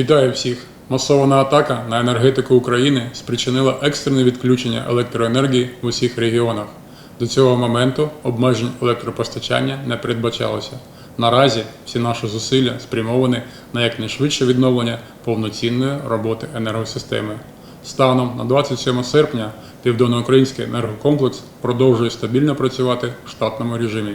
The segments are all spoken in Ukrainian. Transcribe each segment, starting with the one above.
Вітаю всіх! Масована атака на енергетику України спричинила екстрене відключення електроенергії в усіх регіонах. До цього моменту обмежень електропостачання не передбачалося. Наразі всі наші зусилля спрямовані на якнайшвидше відновлення повноцінної роботи енергосистеми. Станом на 27 серпня Південноукраїнський енергокомплекс продовжує стабільно працювати в штатному режимі.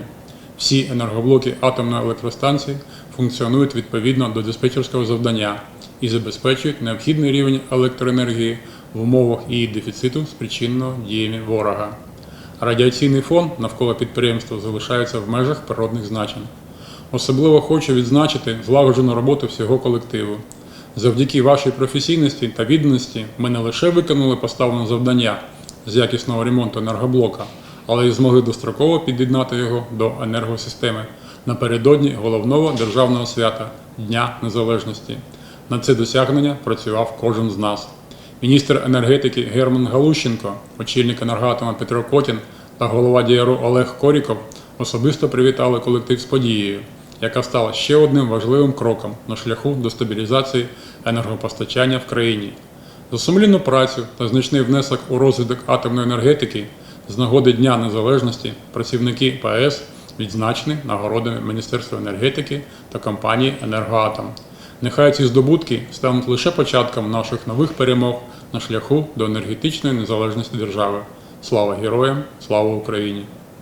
Всі енергоблоки атомної електростанції функціонують відповідно до диспетчерського завдання і забезпечують необхідний рівень електроенергії в умовах її дефіциту, спричиненого діями ворога. Радіаційний фон навколо підприємства залишається в межах природних значень. Особливо хочу відзначити злагоджену роботу всього колективу. Завдяки вашій професійності та відданості ми не лише виконали поставлене завдання з якісного ремонту енергоблока, але й змогли достроково під'єднати його до енергосистеми напередодні головного державного свята Дня Незалежності. На це досягнення працював кожен з нас. Міністр енергетики Герман Галущенко, очільник енергоатома Петро Котін та голова діяру Олег Коріков особисто привітали колектив з подією, яка стала ще одним важливим кроком на шляху до стабілізації енергопостачання в країні. За сумлінну працю та значний внесок у розвиток атомної енергетики з нагоди Дня Незалежності працівники ПАЕС відзначені нагородами Міністерства енергетики та компанії Енергоатом. Нехай ці здобутки стануть лише початком наших нових перемог на шляху до енергетичної незалежності держави. Слава героям, слава Україні!